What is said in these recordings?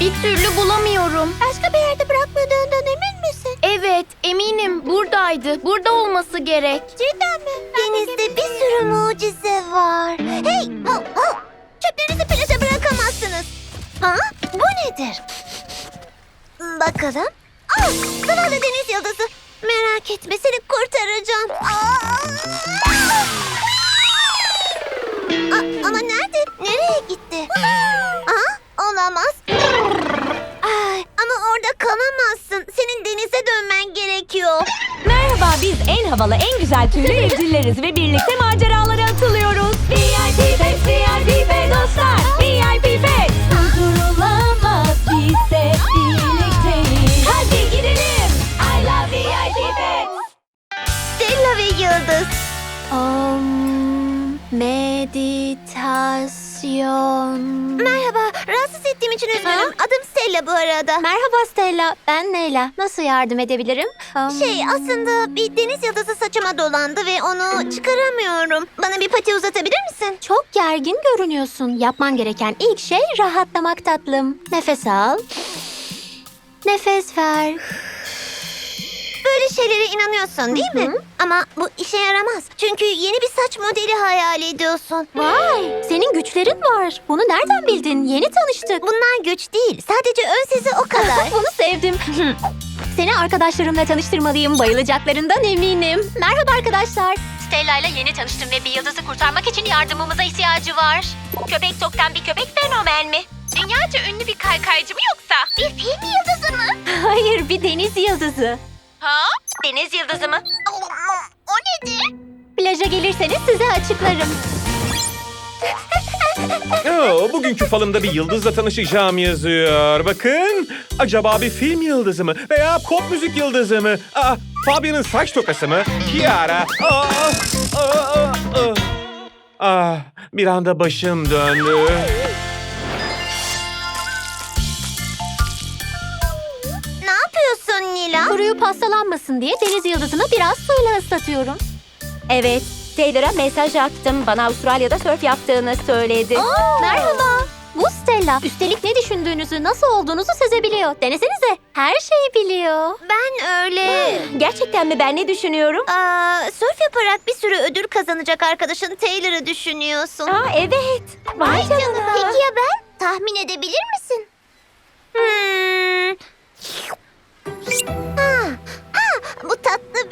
Bir türlü bulamıyorum. Başka bir yerde bırakmadığından emin misin? Evet, eminim. Buradaydı. Burada olması gerek. Cidden mi? Denizde bir sürü mucize var. Hey! Ho, ho! Çöplerinizi plaja bırakamazsınız. Ha? Bu nedir? Bakalım. Ah! Zavallı deniz yıldızı. Merak etme seni kurtaracağım. Aa! Aa, ama nerede? Nereye gitti? Aa, olamaz. En havalı en güzel tüylü evcilleriz ve birlikte maceralara atılıyoruz. VIP Pets, VIP Pet dostlar, VIP Pets. Durdurulamaz biz de birlikteyiz. Hadi gidelim. I love VIP Pets. Stella ve Yıldız. meditasyon. Merhaba, rahatsız ettiğim için üzgünüm. Adım Stella bu arada. Merhaba Stella, ben Leyla. Nasıl yardım edebilirim? Um, Şey aslında bir deniz yıldızı saçıma dolandı ve onu çıkaramıyorum. Bana bir pati uzatabilir misin? Çok gergin görünüyorsun. Yapman gereken ilk şey rahatlamak tatlım. Nefes al. Nefes ver. Böyle şeylere inanıyorsun değil mi? Ama bu işe yaramaz. Çünkü yeni bir saç modeli hayal ediyorsun. Vay, senin güçlerin var. Bunu nereden bildin? Yeni tanıştık. Bunlar güç değil. Sadece ön sezi o kadar. Bunu sevdim. Seni arkadaşlarımla tanıştırmalıyım. Bayılacaklarından eminim. Merhaba arkadaşlar. Stella ile yeni tanıştım ve bir yıldızı kurtarmak için yardımımıza ihtiyacı var. Köpek Tok'tan bir köpek fenomen mi? Dünyaca ünlü bir kaykaycı mı yoksa? bir film yıldızı mı? Hayır, bir deniz yıldızı. Ha? Deniz yıldızı mı? O nedir? Plaja gelirseniz size açıklarım. Oo, bugünkü falımda bir yıldızla tanışacağım yazıyor. Bakın. Acaba bir film yıldızı mı? Veya pop müzik yıldızı mı? Aa, Fabian'ın saç tokası mı? Kiara. Aa, aa, aa, aa. Ah, bir anda başım döndü. Kuruyup hastalanmasın diye deniz yıldızını biraz suyla ıslatıyorum. Evet, Taylor'a mesaj attım. Bana Avustralya'da sörf yaptığını söyledi. Merhaba. Bu Stella. Üstelik ne düşündüğünüzü, nasıl olduğunuzu sezebiliyor. Denesenize. Her şeyi biliyor. Ben öyle... Gerçekten mi ben ne düşünüyorum? Aa, surf yaparak bir sürü ödül kazanacak arkadaşın Taylor'ı düşünüyorsun. Aa evet. Vay canına. Peki ya ben? Tahmin edebilir misin?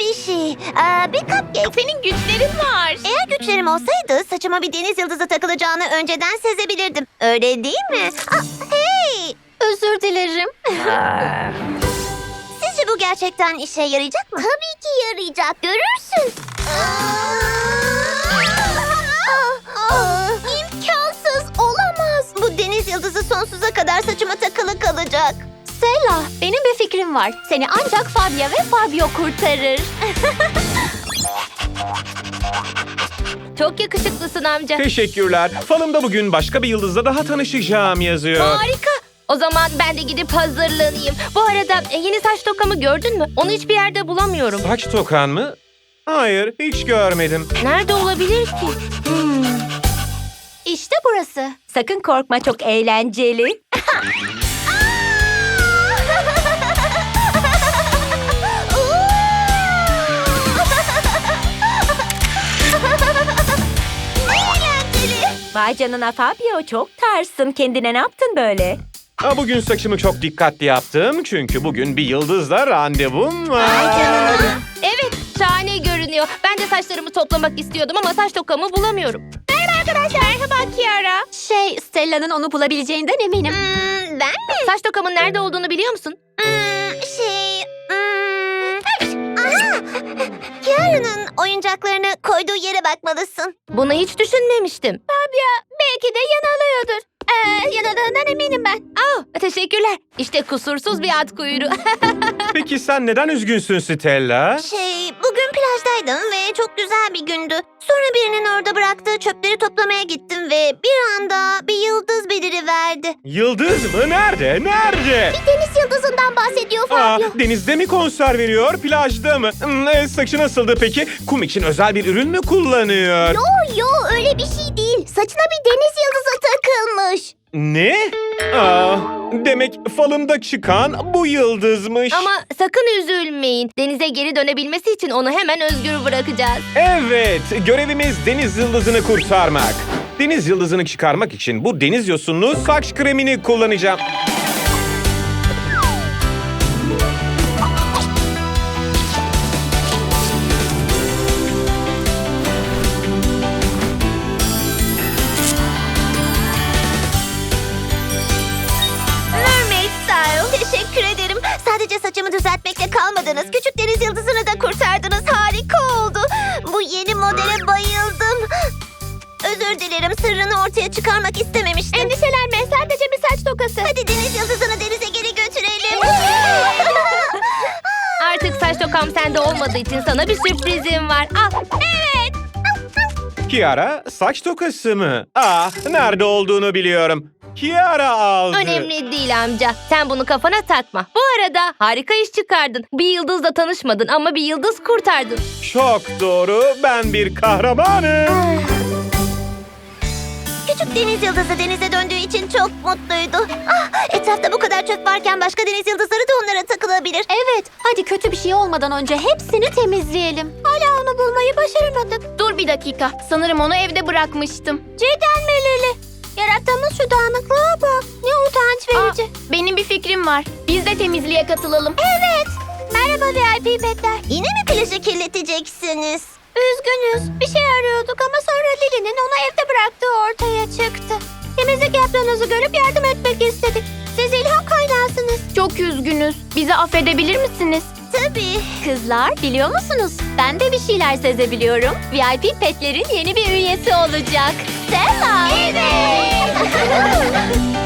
Bir şey. Aa, bir cupcake. Senin güçlerin var. Eğer güçlerim olsaydı saçıma bir deniz yıldızı takılacağını önceden sezebilirdim. Öyle değil mi? Aa, hey! Özür dilerim. Sizce bu gerçekten işe yarayacak mı? Tabii ki yarayacak. Görürsün. İmkansız. Olamaz. Bu deniz yıldızı sonsuza kadar saçıma takılı kalacak. Stella, benim bir fikrim var. Seni ancak Fabia ve Fabio kurtarır. Çok yakışıklısın amca. Teşekkürler. Falımda bugün başka bir yıldızla daha tanışacağım yazıyor. Harika. O zaman ben de gidip hazırlanayım. Bu arada e, yeni saç tokamı gördün mü? Onu hiçbir yerde bulamıyorum. Saç tokan mı? Hayır, hiç görmedim. Nerede olabilir ki? Hmm. İşte burası. Sakın korkma çok eğlenceli. Vay canına Fabio çok tarsın. Kendine ne yaptın böyle? Ha, bugün saçımı çok dikkatli yaptım çünkü bugün bir yıldızla randevum var. Evet, şahane görünüyor. Ben de saçlarımı toplamak istiyordum ama saç tokamı bulamıyorum. Merhaba arkadaşlar. Merhaba Kiara. Şey, Stella'nın onu bulabileceğinden eminim. Hmm, ben mi? Saç tokamın nerede olduğunu biliyor musun? Kiara'nın oyuncaklarını koyduğu yere bakmalısın. Bunu hiç düşünmemiştim. Belki de yanılıyordur. Ee, yanıldığından eminim ben. Aa, teşekkürler. İşte kusursuz bir at kuyruğu. Peki sen neden üzgünsün Stella? Şey, bugün plajdaydım ve çok güzel bir gündü. Sonra birinin orada bıraktığı çöpleri toplamaya gittim ve bir anda bir yıldız Yıldız mı? Nerede? Nerede? Deniz yıldızından bahsediyor Aa, Fabio. denizde mi konser veriyor, plajda mı? Hmm, e, saçı nasıldı peki? Kum için özel bir ürün mü kullanıyor? Yo yo öyle bir şey değil. Saçına bir deniz yıldızı takılmış. Ne? Aa, demek falımda çıkan bu yıldızmış. Ama sakın üzülmeyin. Denize geri dönebilmesi için onu hemen özgür bırakacağız. Evet, görevimiz deniz yıldızını kurtarmak. Deniz yıldızını çıkarmak için bu deniz yosunlu saç kremini kullanacağım. Mermaid Style. Teşekkür ederim. Sadece saçımı düzeltmekle kalmadınız. Küçük deniz yıldızını da kurtardınız. Özür dilerim sırrını ortaya çıkarmak istememiştim. Endişelenme sadece bir saç tokası. Hadi deniz yıldızını denize geri götürelim. Artık saç tokam sende olmadığı için sana bir sürprizim var. Al. Evet. Kiara, saç tokası mı? Aa, nerede olduğunu biliyorum. Kiara aldı. Önemli değil amca. Sen bunu kafana takma. Bu arada harika iş çıkardın. Bir yıldızla tanışmadın ama bir yıldız kurtardın. Çok doğru, ben bir kahramanım. Küçük deniz yıldızı denize döndüğü için çok mutluydu. Ah, etrafta bu kadar çöp varken başka deniz yıldızları da onlara takılabilir. Evet, hadi kötü bir şey olmadan önce hepsini temizleyelim. Hala onu bulmayı başaramadık. Dur bir dakika. Sanırım onu evde bırakmıştım. Cidden mi Lili? Yarattığımız şu dağınıklığa bak. Ne utanç verici. benim bir fikrim var. Biz de temizliğe katılalım. Evet. Merhaba VIP petler. Yine mi plajı kirleteceksiniz? Üzgünüz. Bir şey arıyorduk ama sonra Lili'nin onu evde bıraktığı ortaya çıktı. Temizlik yaptığınızı görüp yardım etmek istedik. Siz ilham kaynağısınız. Çok üzgünüz. Bizi affedebilir misiniz? Tabii. Kızlar biliyor musunuz? Ben de bir şeyler sezebiliyorum. VIP petlerin yeni bir üyesi olacak. Stella. Evet.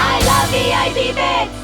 I love VIP pets.